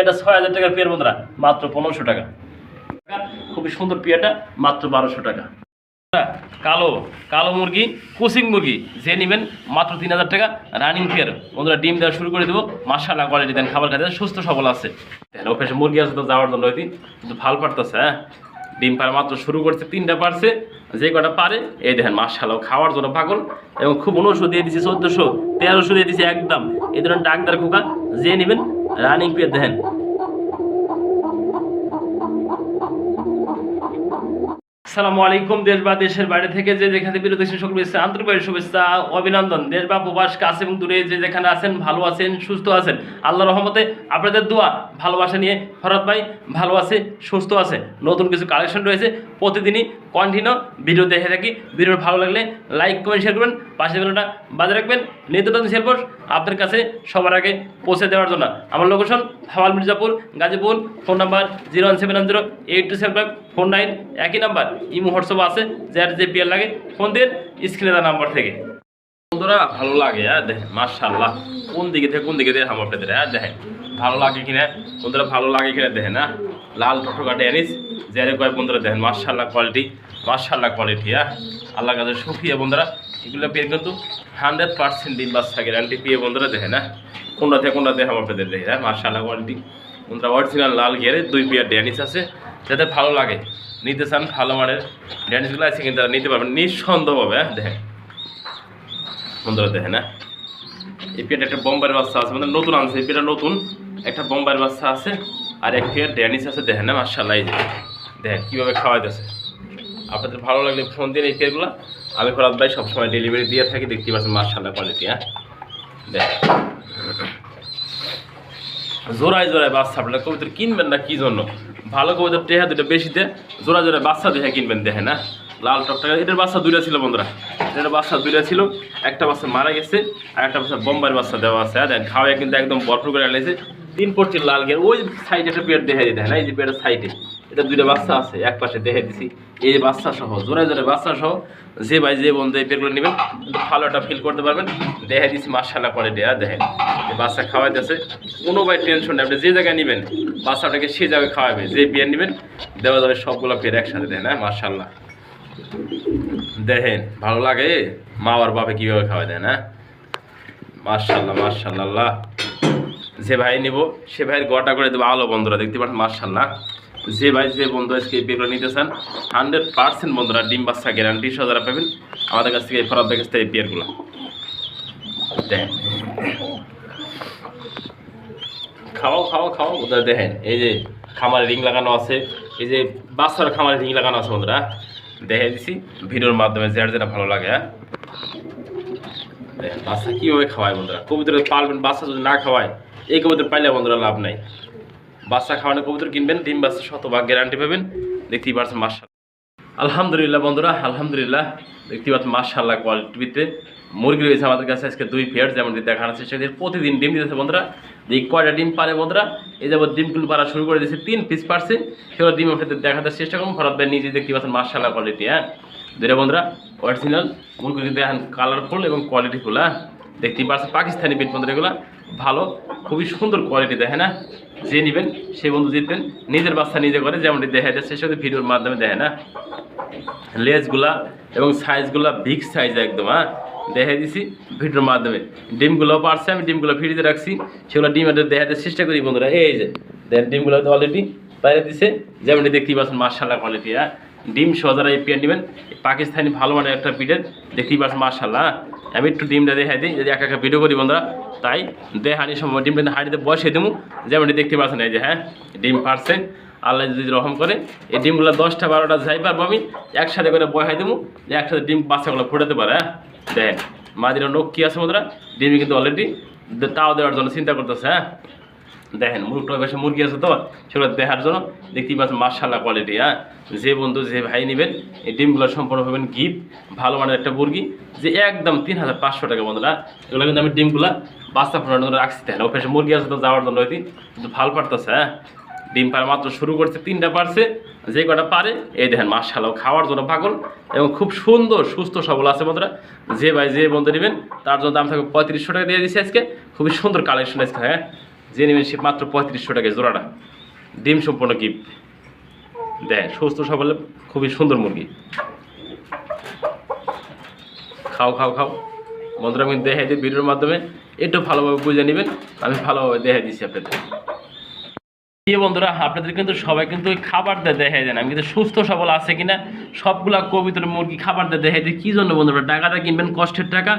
পেয়ারটা ছয় হাজার টাকার পেয়ার বন্ধুরা, মাত্র পনেরোশো টাকা। খুবই সুন্দর পেয়ারটা মাত্র বারোশো টাকা। কালো কালো মুরগি কোচিং মুরগি, যে নেবেন মাত্র তিন হাজার টাকা রানিং ফেয়ার বন্ধুরা, ডিম দেওয়া শুরু করে দেবো। মাসালা কোয়ালিটি দেন, খাবার খাতে সুস্থ, সবল আছে। ও পাশে মুরগি আছে তো যাওয়ার জন্য হইতি কিন্তু ভালো পারতেছে হ্যাঁ? ডিম পাড়া মাত্র শুরু করছে, তিনটা পারছে, যে কটা পারে, এই দেখেন মাসালাও খাওয়ার জন্য পাগল। এবং খুব উনশো দিয়ে দিচ্ছে চোদ্দোশো, তেরোশো দিয়ে দিচ্ছে একদম। এই ধরনের ডাক্তার খোকা, যে নেবেন রানিং পেয়ার দেখেন। আসসালামু আলাইকুম, দেশ বা দেশের বাইরে থেকে যে যেখানে বিরোধী সকল বেশি আন্তরিক শুভেচ্ছা, অভিনন্দন। দেশ বা প্রবাস, কাছে এবং দূরে যে যেখানে আছেন, ভালো আছেন, সুস্থ আছেন আল্লাহ রহমতে আপনাদের দোয়া, ভালোবাসা নিয়ে ফরাত ভাই ভালো আছে, সুস্থ আছে। নতুন কিছু কালেকশন রয়েছে, প্রতিদিনই কন্টিনিউ ভিডিও দেখে থাকি। ভিডিও ভালো লাগলে লাইক কমেন্ট শেয়ার করবেন। পাশে বেলাটা বাজে রাখবেন। নিত্য নতুন সেলফোর্স আপনার কাছে সবার আগে পৌঁছে দেওয়ার জন্য। আমার location Hawal Mirzapur, Gazipur phone number zero one seven one zero eight two seven five four nine একই নাম্বার ইমো হোয়াটসঅ্যাপ আছে, যার যে বিয়ার লাগে, ফোন দিন স্ক্রিনে দেওয়া নাম্বার থেকে। বন্ধুরা, ভালো লাগে হ্যাঁ দেখেন মার্শাল্লাহ কোন দিকে থেকে, কোন দিকে দেখেন আপনাদের হ্যাঁ দেখেন, ভালো লাগে কিনা, বন্ধুরা, ভালো লাগে কিনা, দেখেন হ্যাঁ লাল টকটকা ড্যানিস, যারে কয়, বন্ধুরা, দেখেন মার্শাল্লাহ কোয়ালিটি মার্শাল্লাহ কোয়ালিটি হ্যাঁ আল্লাহ কাছে সুফিয়া বন্ধুরা, এগুলো পেয়ে কিন্তু হান্ড্রেড পার্সেন্ট ডিম বাচ্চা গ্যারান্টি পেয়ে বন্ধুরা, দেখেন হ্যাঁ কোনটা থেকে, কোনটা দেখেন আপনাদের দেখে হ্যাঁ মার্শাল্লাহ কোয়ালিটি বন্ধুরা অরিজিনাল লাল গিয়ারে দুই পেয়ার ড্যানিস আছে যাতে ভালো লাগে। নিতে চান ভালো মানের ড্যানিসগুলো আছে কিন্তু তারা নিতে পারবেন। নিঃসন্দেহভাবে হ্যাঁ দেখেন। বন্ধুরা, দেখেন হ্যাঁ। এই পেয়ারটা একটা বোম্বাইয়ের বাচ্চা আছে মানে নতুন আনছে। এই পেয়ারটা নতুন একটা বোম্বাইয়ের বাচ্চা আছে আর এক পেয়ার ড্যানিস আছে, দেখেন না মার্শাল্লাহ এই দেখেন, কীভাবে খাওয়াইতেছে। আপনাদের ভালো লাগলে ফোন দিন এই পেয়ারগুলো আমি ফরাদ ভাই সবসময় ডেলিভারি দিয়ে থাকি দেখতে পাচ্ছেন মার্শাল্লাহ কোয়ালিটি হ্যাঁ। দেখেন। জোড়ায় জোড়ায় বাচ্চা আপনারা কবিতা কিনবেন না কি জন্য? ভালো কবিতা টেহা দুটো বেশিতে জোড়া জোড়ায় বাচ্চা দেখে কিনবেন দেখে না লাল টকটা এটার বাচ্চা দুইটা ছিল বন্ধুরা। এটার বাচ্চা দুইটা ছিল। একটা বাচ্চা মারা গেছে, আর একটা বাচ্চা বোম্বাইয়ের বাচ্চা দেওয়া আছে হ্যাঁ? খাওয়া কিন্তু একদম বরফ করে আনলেছে তিন পড়ছে লাল গিয়ে ওই সাইডে একটা পেট দেখা দিতে হ্যাঁ এই যে পেটের সাইডে এটা দুইটা বাচ্চা আছে, এক পাশে দেখে দিছি। এই বাচ্চা সহ জোড়ায় জোড়ায় বাচ্চা সহ, যে ভাই যে বন্ধু এই পেটগুলো নেবেন ভালো একটা ফিল করতে পারবেন। দেখে দিছি মার্শাল্লাহ করে দেয়া দেখেন। এই বাচ্চা খাওয়াইতেছে, কোনো ভাই টেনশন নেই, আপনি যে জায়গায় নেবেন, বাচ্চাটাকে সে জায়গায় খাওয়াবে, যে বিয়ে নেবেন, দেওয়া যাবে সবগুলো পেট একসাথে দেন হ্যাঁ মার্শাল্লাহ দেখেন, ভালো লাগে, মা আর বাপে কীভাবে খাওয়াই দেন হ্যাঁ। মার্শাল্লাহ মার্শাল্লাহ যে ভাই নিব, সে ভাইয়ের গোটা করে দেবো আলো বন্ধুরা, দেখতে পাচ্ছেন মার্শাল্লাহ যে ভাই, যে বন্ধু আজকে এই নিতে চান হান্ড্রেড পার্সেন্ট বন্ধুরা, ডিম বাচ্চা গ্যারান্টি সহ যারা পাবেন, আমাদের কাছ থেকে এই ফরাদের কাছ থেকে এই পেয়ারগুলো খাওয়াও খাওয়াও খাওয়াও, বন্ধুরা, দেখেন, এই যে খামারে রিং লাগানো আছে, এই যে বাচ্চার খামারে রিং লাগানো আছে, বন্ধুরা, দেখে দিছি, ভিডিওর মাধ্যমে যার যেটা ভালো লাগে হ্যাঁ? বাচ্চা কীভাবে খাওয়ায়, বন্ধুরা, কবুতর পালবেন, বাচ্চা যদি না খাওয়ায়, এই কবুতর পাইলে বন্ধুরা লাভ নাই। বাচ্চা খাওয়ানো কবুতর কিনবেন, ডিম বাচ্চা শতভাগ গ্যারান্টি পাবেন। দেখতেই পাচ্ছেন মার্শাল আলহামদুলিল্লাহ, বন্ধুরা, আলহামদুলিল্লাহ। দেখতে পাচ্ছেন মার্শাল্লাহ কোয়ালিটিতে মুরগি রয়েছে আমাদের কাছে আজকে দুই পেয়ার যেমন দেখানো করছি প্রতিদিন ডিম দিতেছে, বন্ধুরা। এই কয়টা ডিম পারে, বন্ধুরা। এই যাবত ডিমগুলো পারা শুরু করে দিয়েছে, তিন পিস পারছে। সেগুলো ডিম আপনাদের দেখাতে চেষ্টা করুন ফরাত ভাই নিজে দেখতে পাচ্ছেন মার্শাল্লাহ কোয়ালিটি হ্যাঁ। দুইটা, বন্ধুরা অরিজিনাল মুরগি দেখেন কালারফুল এবং কোয়ালিটিফুল হ্যাঁ। দেখতেই পাচ্ছেন, পাকিস্তানি পিট বন্ধুরা, এগুলো। ভালো, খুবই সুন্দর কোয়ালিটি দেখে না? যে নেবেন, সে বন্ধু জিতবেন, নিজের বাচ্চা নিজে করে যেমনটি দেখা যাচ্ছে সেটা ভিডিওর মাধ্যমে দেখে না? লেজগুলা এবং সাইজগুলা বিগ সাইজ একদম হ্যাঁ? দেখে দিছি ভিডিওর মাধ্যমে। ডিমগুলো পারছে আমি, ডিমগুলো ফ্রিজে রাখছি। সেগুলো ডিম দেখাতে চেষ্টা করি বন্ধুরা। এই যে দেখেন ডিমগুলো অলরেডি বাইরে দিছে। যেমনটি দেখতেই পাচ্ছেন মার্শাল্লাহ কোয়ালিটি হ্যাঁ? ডিম সজারা এই পেয়ার নেবেন পাকিস্তানি ভালো মানের একটা পিঠের দেখতেই পাচ্ছেন মার্শাল্লাহ হ্যাঁ? আমি একটু ডিমটা দেখাই দিই, যদি একা একা ভিডিও করি বন্ধুরা, তাই দেহানি সময় ডিমটা হাঁড়িতে বসিয়ে দেবো যেমনটি দেখতে পাচ্ছেন, এই যে হ্যাঁ ডিম পারছে। আল্লাহ যদি রহম করে, এই ডিমগুলো দশটা বারোটা যাই পারব আমি, একসাথে করে বহাই দেবো যে একসাথে ডিম বাচ্চাগুলো ফুটাতে পারে হ্যাঁ। দেখেন মাদিরা নখ কী আছে বন্ধুরা? ডিমে কিন্তু অলরেডি তাও দেওয়ার জন্য চিন্তা করতেছে হ্যাঁ। দেখেন, মুরগটা বেশি মুরগি আছে তো? সেগুলো দেখার জন্য দেখতেই পাচ্ছেন মার্শাল্লাহ কোয়ালিটি হ্যাঁ? যে বন্ধু, যে ভাই নেবেন, এই ডিমগুলো সম্পূর্ণ পাবেন গিফট ভালো মানের একটা মুরগি, যে একদম তিন হাজার পাঁচশো টাকা বন্ধুরা, এগুলো কিন্তু আমি ডিমগুলো বাচ্চা ফোটানোর জন্য রাখছি। তাহলে ওখানে মুরগি আছে তো, যাওয়ার জন্য হইতি, কিন্তু ভালো পারতেছে হ্যাঁ? ডিম পাড়া মাত্র শুরু করছে, তিনটা পারছে, যে কটা পারে, এই দেখেন মার্শাল্লাহ খাওয়ার জন্য পাগল এবং খুব সুন্দর, সুস্থ সবল আছে বন্ধুরা। যে ভাই, যে বন্ধু নেবেন, তার জন্য দাম থাকবে পঁয়ত্রিশশো টাকা দিয়ে দিচ্ছি আজকে, খুবই সুন্দর কালেকশন আজকে হ্যাঁ? যে নেবেন সে মাত্র পঁয়ত্রিশশো টাকা জোড়াটা, ডিম সম্পূর্ণ গিফট দেয় সুস্থ সবলে খুবই সুন্দর মুরগি। খাও খাও খাও। বন্ধুরা, আমি দেখাই দিই ভিডিওর মাধ্যমে। একটু ভালোভাবে বুঝে নেবেন, আমি ভালোভাবে দেখাই দিচ্ছি আপনাদের। প্রিয় বন্ধুরা, আপনাদের কিন্তু সবাই কিন্তু ওই খাবার দিয়ে দেখাই দেন। আমি কিন্তু সুস্থ, সবল আছে কিনা, সবগুলা কবিতর মুরগি খাবার দিয়ে দেখাই দিই। কী জন্য বন্ধুরা, টাকাটা কিনবেন, কষ্টের টাকা?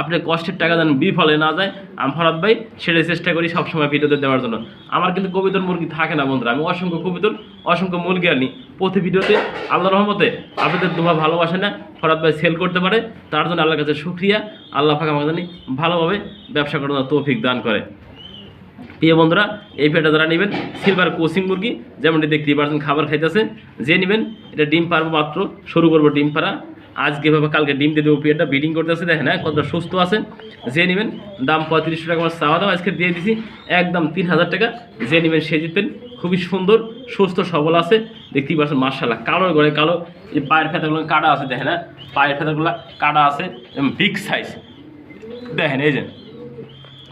আপনি কষ্টের টাকা যেন বিফলে না যায়। আমি ফরাদ ভাই, সেটাই চেষ্টা করি সবসময় ভিডিওতে দেওয়ার জন্য। আমার কিন্তু কবিতর মুরগি থাকে না বন্ধুরা, আমি অসংখ্য কবিতর, অসংখ্য মুরগি আনি। প্রতি ভিডিওতে আল্লাহ রহমতে আপনাদের দোয়া ভালোবাসে না, ফরাদ ভাই সেল করতে পারে। তার জন্য আল্লাহর কাছে সুক্রিয়া আল্লাহ ফাঁকা আমাকে জানি ভালোভাবে ব্যবসা করার তৌফিক দান করে। প্রিয় বন্ধুরা, এই পেটা যারা নেবেন সিলভার কোচিং মুরগি, যেমনটি দেখতেই পারছেন, খাবার খাইতেছে, যে নেবেন, এটা ডিম পারব মাত্র শুরু করব ডিম পাড়া। আজকে ভাবে কালকে ডিম দিয়ে দেবো, পেটটা ব্রিডিং করতেছে, দেখেন হ্যাঁ কতটা সুস্থ আছে যে নেবেন, দাম পঁয়ত্রিশশো টাকা আমার চাওয়া দাম আজকে দিয়ে দিছি, একদম তিন হাজার টাকা। যে নেবেন, সে জিতবেন, খুবই সুন্দর, সুস্থ, সবল আছে। দেখতেই পাচ্ছেন মার্শাল্লাহ কালোর ঘরে কালো, এই পায়ের ফেতাগুলো কাটা আছে, দেখেন হ্যাঁ পায়ের ফেতাগুলো কাটা আছে বিগ সাইজ দেখেন, এই যে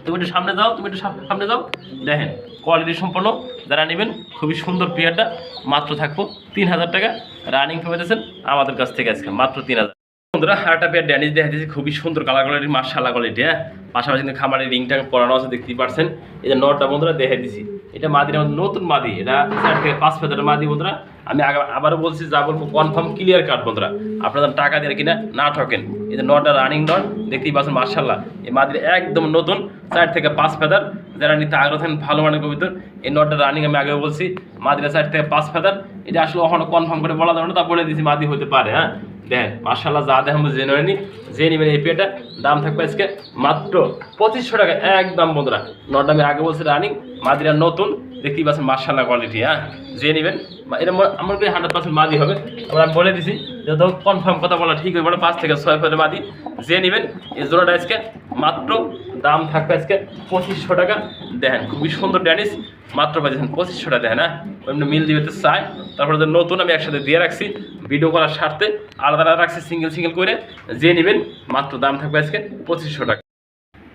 তুমি একটু সামনে দাও তুমি একটু সামনে দাও দেখেন কোয়ালিটি সম্পন্ন, যারা নেবেন, খুবই সুন্দর পেয়ারটা, মাত্র থাকব তিন হাজার টাকা। রানিং পেয়েছেন আমাদের কাছ থেকে আজকে, মাত্র তিন হাজার। বন্ধুরা, আরেকটা পেয়ার ড্যানিজ দেখা দিয়েছি খুবই সুন্দর কালার কোয়ালিটি মার্শাল্লাহ কোয়ালিটি হ্যাঁ? পাশাপাশি কিন্তু খামারের রিংটা পরানো আছে, দেখতেই পারছেন। এই যে নটটা বন্ধুরা দেখে দিছি এটা মাদির আমাদের নতুন মাদি। এটা চার থেকে পাঁচ ফেদার মাদি বন্ধুরা, আমি আবারও বলছি, যা বলব কনফার্ম ক্লিয়ার কাট বন্ধুরা। আপনারা টাকা দিয়ে কিনা না ঠকেন। এই যে নটটা রানিং নট দেখতেই পাচ্ছেন মার্শাল্লাহ এই মাদির একদম নতুন, চার থেকে পাঁচ ফেদার। যারা নিতে আগ্রহ থাকেন, ভালো মানের কবিতর এই নটা রানিং আমি আগে বলছি মাদিরা চার থেকে পাঁচ ফেদার। এটা আসলে ওখানে কনফার্ম করে বলা যাবে না, তা বলে দিয়েছি, মাদি হতে পারে হ্যাঁ? দেখেন মার্শাল্লাহ যা দেখেন জেনে নিই যে নেবেন এই পেটা দাম থাকবে আজকে মাত্র পঁচিশশো টাকা, একদম বন্ধুরা। নটটা আমি আগে বলছি রানিং, মাদিরা নতুন, দেখতেই পাচ্ছেন মার্শাল্লাহ কোয়ালিটি হ্যাঁ? যে নেবেন। এটা আমার কাছে হান্ড্রেড পার্সেন্ট মাদি হবে। এবার আমি বলে দিছি যত কনফার্ম কথা বলা ঠিক হবে পাঁচ থেকে ছয় ফেলে মাদি। যে নেবেন, এই জোড়াটা আজকে মাত্র দাম থাকবে আজকে পঁচিশশো টাকা। দেখেন, খুবই সুন্দর ড্যানিস মাত্র পাচ্ছেন পঁচিশশো টাকা, দেখেন হ্যাঁ? এমনি মিল দিবে তো চাই। তারপরে নতুন আমি একসাথে দিয়ে রাখছি ভিডিও করার স্বার্থে আলাদা আলাদা রাখছি সিঙ্গেল সিঙ্গেল করে। যে নেবেন মাত্র দাম থাকবে আজকে পঁচিশশো টাকা।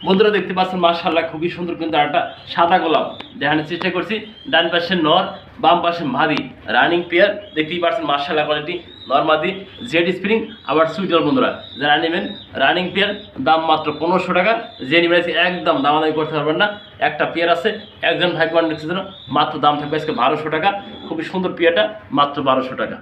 বন্ধুরা দেখতে পাচ্ছেন মাশাল্লাহ খুবই সুন্দর কিন্তু একটা সাদা গোলাপ। দেখানোর চেষ্টা করছি, ডান পাশে নর, বাম পাশে মাদি। রানিং পেয়ার দেখতেই পাচ্ছেন মাশাল্লাহ কোয়ালিটি নর মাদি জেড স্প্রিং আবার সুইটার বন্ধুরা। যারা নেবেন রানিং পেয়ার দাম মাত্র পনেরোশো টাকা। যে নেবেন একদম দামাদামি করতে পারবেন না। একটা পেয়ার আছে, একজন ভাগ্যবান নিচ্ছে মাত্র দাম থাকবে আজকে বারোশো টাকা। খুবই সুন্দর পেয়ারটা মাত্র বারোশো টাকা।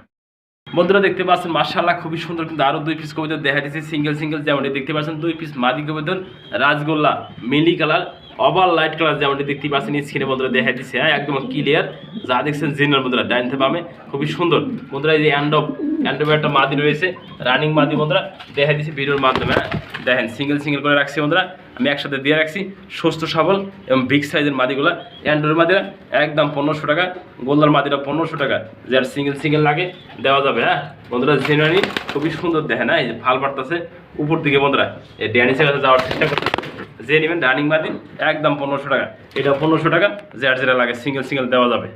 বন্ধুরা দেখতে পাচ্ছেন মার্শাল্লাহ খুবই সুন্দর কিন্তু আরও দুই পিস কবিতা দেখা দিচ্ছে সিঙ্গেল সিঙ্গেল যেমনটি দেখতে পাচ্ছেন, দুই পিস মাদি কবিতার রাজগোল্লা মিলি কালার ওভার লাইট কালার যেমনটি দেখতে পাচ্ছেন স্ক্রিনে বন্ধুরা দেখা দিচ্ছে হ্যাঁ একদম ক্লিয়ার যা দেখছেন জিনার বন্ধুরা ডাইনতে বামে, খুবই সুন্দর। বন্ধুরা এই যে অ্যান্ডব অ্যান্ডব একটা মাদি রয়েছে রানিং মাদি বন্ধুরা, দেখা দিচ্ছে ভিডিওর মাধ্যমে হ্যাঁ দেখেন সিঙ্গেল সিঙ্গেল করে রাখছি বন্ধুরা আমি একসাথে দিয়ে রাখছি, সুস্থ, সবল এবং বিগ সাইজের মাদিগুলা। অ্যান্ড্রয়েড মাদিরা একদম পনেরোশো টাকা গোল্লার মাদিরা পনেরোশো টাকা। যার সিঙ্গেল সিঙ্গেল লাগে, দেওয়া যাবে হ্যাঁ? বন্ধুরা জেনুয়ানি খুবই সুন্দর দেখে না এই যে ভালো পারতেছে উপর দিকে, বন্ধুরা। এই ড্যানিসের কাছে যাওয়ার চেষ্টা করতেছে। যে নেবেন রানিং মাদি, একদম পনেরোশো টাকা। এটা পনেরোশো টাকা, যার যেটা লাগে সিঙ্গেল সিঙ্গেল দেওয়া যাবে।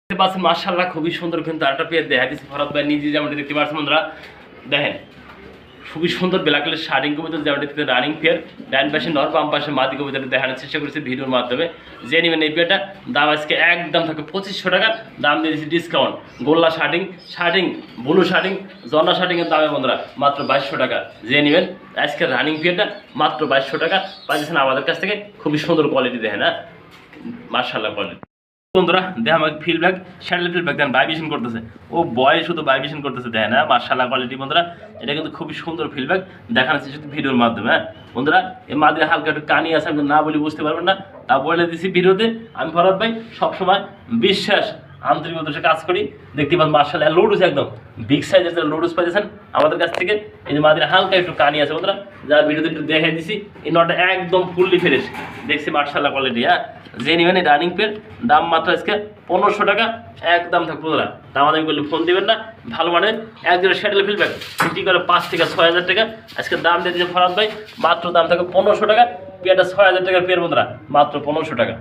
দেখতে পাচ্ছেন মার্শাল্লাহ খুবই সুন্দর কিন্তু আরেকটা পেয়ে দেখা দিচ্ছে ভরত ভাই, নিজে যেমন দেখতে পাচ্ছেন, বন্ধুরা। দেখেন খুবই সুন্দর ব্ল্যাকের শার্টিং কবিতা যেমন দেখতে রানিং পেয়ার ডান পাশে নর, বাম পাশে মাদি কবিতাটা দেখানোর চেষ্টা করেছি ভিডিওর মাধ্যমে। যে নেবেন এই পেয়ারটা দাম আজকে একদম থাকে পঁচিশশো টাকা, দাম দিয়ে দিচ্ছি ডিসকাউন্ট গোল্লা শার্টিং শার্টিং ব্লু শার্টিং জন্না শার্টিংয়ের দামে বন্ধুরা মাত্র বাইশশো টাকা। যে নেবেন আজকে রানিং পেয়ারটা মাত্র বাইশশো টাকা পাচ্ছেন আমাদের কাছ থেকে, খুবই সুন্দর কোয়ালিটি দেখেন হ্যাঁ? মার্শাল্লাহ কোয়ালিটি বন্ধুরা, দেখ আমাকে ফিডব্যাক স্যান্ডেল ফিডব্যাক দেন ভাইব্রেশন করতেছে। ও বয় শুধু ভাইব্রেশন করতেছে দেয় না মার্শাল্লাহ কোয়ালিটি বন্ধুরা। এটা কিন্তু খুবই সুন্দর ফিডব্যাক দেখানো শুধু ভিডিওর মাধ্যমে হ্যাঁ। বন্ধুরা এর মাধ্যমে হালকা একটু কানি আছে, আমি না বলে বুঝতে পারবেন না। তা বলে দিছি ভিডিওতে, আমি ভরত ভাই, সবসময় বিশ্বাস আন্তরিকতার সাথে কাজ করি। দেখতে পান মার্শাল লোডুস একদম। বিগ সাইজের যারা লোডুস পাইতেছেন, আমাদের কাছ থেকে। এই যে মাদের হালকা একটু কানি আছে বন্ধুরা, যারা ভিডিওতে একটু দেখে দিছি, এই নটা একদম ফুললি ফ্রেশ দেখছি মার্শাল্লাহ কোয়ালিটি হ্যাঁ? যে নেবেন এই রানিং পের দাম মাত্র আজকে পনেরোশো টাকা, একদম থাকবে দাম আদামি করলে ফোন দিবেন না, ভালো মানে একজনের সেটেল ফিলবেন ফিফটি করে পাঁচ থেকে ছয় হাজার টাকা। আজকে দাম দিয়ে দিয়েছে ফরাদ ভাই, মাত্র দাম থাকবে পনেরোশো টাকা পেয়ারটা ছয় হাজার টাকার পেয়ার বন্ধুরা, মাত্র পনেরোশো টাকা।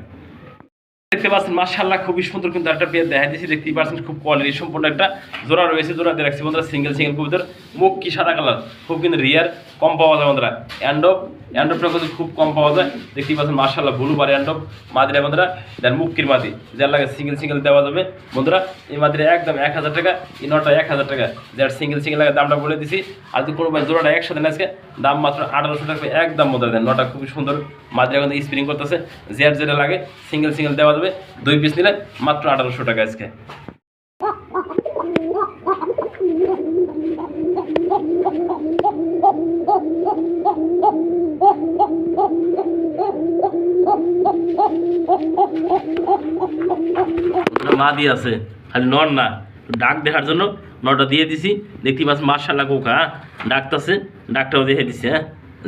দেখতে পাচ্ছেন মার্শাল্লাহ খুবই সুন্দর কিন্তু একটা পেয়ে দেখা দিয়েছি দেখতেই পাচ্ছেন, খুব কোয়ালিটি সম্পূর্ণ একটা জোড়া রয়েছে, জোড়া দিয়ে রাখছি বন্ধুরা সিঙ্গেল সিঙ্গেল কবিতার। মুখ কি সাদা কালার? খুব কিন্তু রিয়ার কম পাওয়া যায় বন্ধুরা। অ্যান্ডপ অ্যান্ডপটা কিন্তু খুব কম পাওয়া যায়। দেখতেই পাচ্ছেন মার্শাল্লাহ ব্লু বারে অ্যান্ডপ মাদিরা বন্ধুরা, দেন মুক্তির মাদি। যার লাগে সিঙ্গেল সিঙ্গেল দেওয়া যাবে। বন্ধুরা, এই মাদিরা একদম এক হাজার টাকা, এই নটা এক হাজার টাকা। যার সিঙ্গেল সিঙ্গেল লাগে, দামটা বলে দিছি। আর যদি কোনো জোড়াটা একসাথে নেয় আজকে, দাম মাত্র আঠারোশো টাকা একদম বন্ধুরা, দেন নটা খুবই সুন্দর। মাদিরা কিন্তু স্প্রিং করতেছে। যার যেটা লাগে সিঙ্গেল সিঙ্গেল দেওয়া যাবে। দুই পিস নিলে মাত্র আঠারোশো টাকা আজকে। মা দিয়ে আছে। খালি নর না। ডাক দেখার জন্য নটা দিয়ে দিছি। দেখতে পাচ্ছি মার্শাল্লাহ কোকা হ্যাঁ? ডাকতেছে, ডাকটাও দেখে দিছে হ্যাঁ?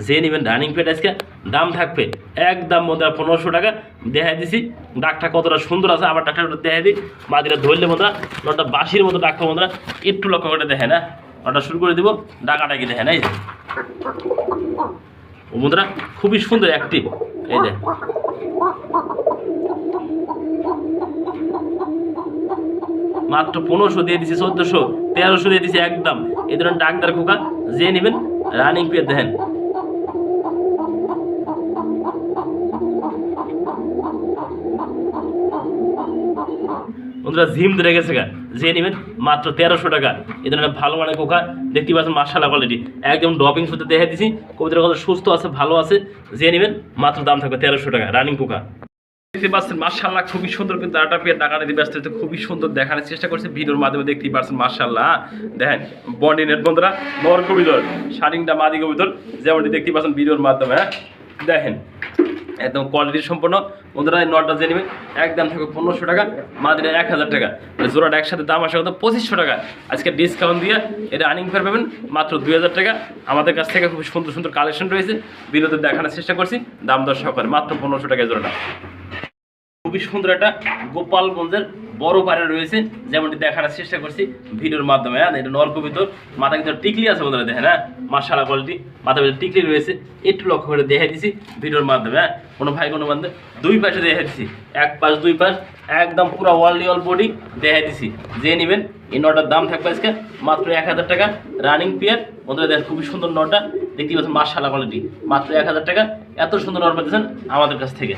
যে নেবেন রানিং পেট আজকে, দাম থাকবে একদম মধ্যে পনেরোশো টাকা। দেখাই দিছি, ডাকটা কতটা সুন্দর আছে, আবার ডাকটা দেখাই দিই। মাদিরা ধরলে বন্ধুরা নটা বাসির মতো ডাকটা বন্ধুরা, একটু লক্ষ্য করে দেখে না নটা শুরু করে দিব ডাকাটা কি দেখে না এই বন্ধুরা, খুবই সুন্দর অ্যাক্টিভ এই যে। মাত্র পনেরোশো দিয়ে দিছি চোদ্দোশো, তেরোশো দিয়ে দিছি একদম। এই ধরনের ডাক্তার খোকা, যে নেবেন রানিং পেয়ে দেখেন। বন্ধুরা জিম ধরে গেছে গা। যে নেবেন, মাত্র তেরোশো টাকা। এই ধরনের ভালো মানে কোকা দেখতে পাচ্ছেন মার্শালা কোয়ালিটি একদম ড্রপিং শুতে দেখে দিছি। কবিতার কথা সুস্থ আছে, ভালো আছে। যে নেবেন, মাত্র দাম থাকবে তেরোশো টাকা রানিং কোকা দেখতে পাচ্ছেন মার্শাল্লাহ খুবই সুন্দর কিন্তু আটা পেয়ে টাকা নিতে ব্যস্ত খুবই সুন্দর দেখানোর চেষ্টা করছে। ভিডিওর মাধ্যমে দেখতেই পাচ্ছেন মার্শাল্লাহ দেখেন, বন্ডি নেট বন্ধুরা, নর কবিতর শাড়িংটা মাদি কবিতর, যেমনটি দেখতেই পাচ্ছেন ভিডিওর মাধ্যমে হ্যাঁ? দেখেন, একদম কোয়ালিটি সম্পন্ন। বন্ধুরা নটটা যে নেবেন একদম থাকবে পনেরোশো টাকা মাদিরা এক হাজার টাকা। জোড়াটা একসাথে দাম আসে কত? পঁচিশশো টাকা। আজকে ডিসকাউন্ট দিয়ে এটা আর্নিং ফেয়ার পাবেন মাত্র দুই হাজার টাকা। আমাদের কাছ থেকে খুব সুন্দর সুন্দর কালেকশন রয়েছে। ভিডিওতে দেখানোর চেষ্টা করছি, দাম দর সহকারে, মাত্র পনেরোশো টাকা জোড়াটা। খুবই সুন্দর একটা গোপালগঞ্জের বড় পাড়ে রয়েছে। যেমনটি দেখানোর চেষ্টা করছি ভিডিওর মাধ্যমে হ্যাঁ? এটা নরকবিতর মাথা কিন্তু টিকলি আছে বন্ধুরা, দেখেন হ্যাঁ? মার্শালা কোয়ালিটি মাথা ভিতরে টিকলি রয়েছে। একটু লক্ষ্য করে দেখে দিছি ভিডিওর মাধ্যমে হ্যাঁ? কোনো ভাই, কোনো বান্ধব দুই পাশে দেখে দিছি। এক পাশ, দুই পাশ, একদম পুরো ওয়ার্ল্ড অল বডি দেখে দিছি। যে নেবেন, এই নটার দাম থাকবে আজকে মাত্র এক হাজার টাকা। রানিং পিয়ার বন্ধুরা, দেখেন, খুবই সুন্দর নটা দেখতে পাচ্ছেন মার্শালা কোয়ালিটি মাত্র এক হাজার টাকা। এত সুন্দর নট পাচ্ছেন আমাদের কাছ থেকে।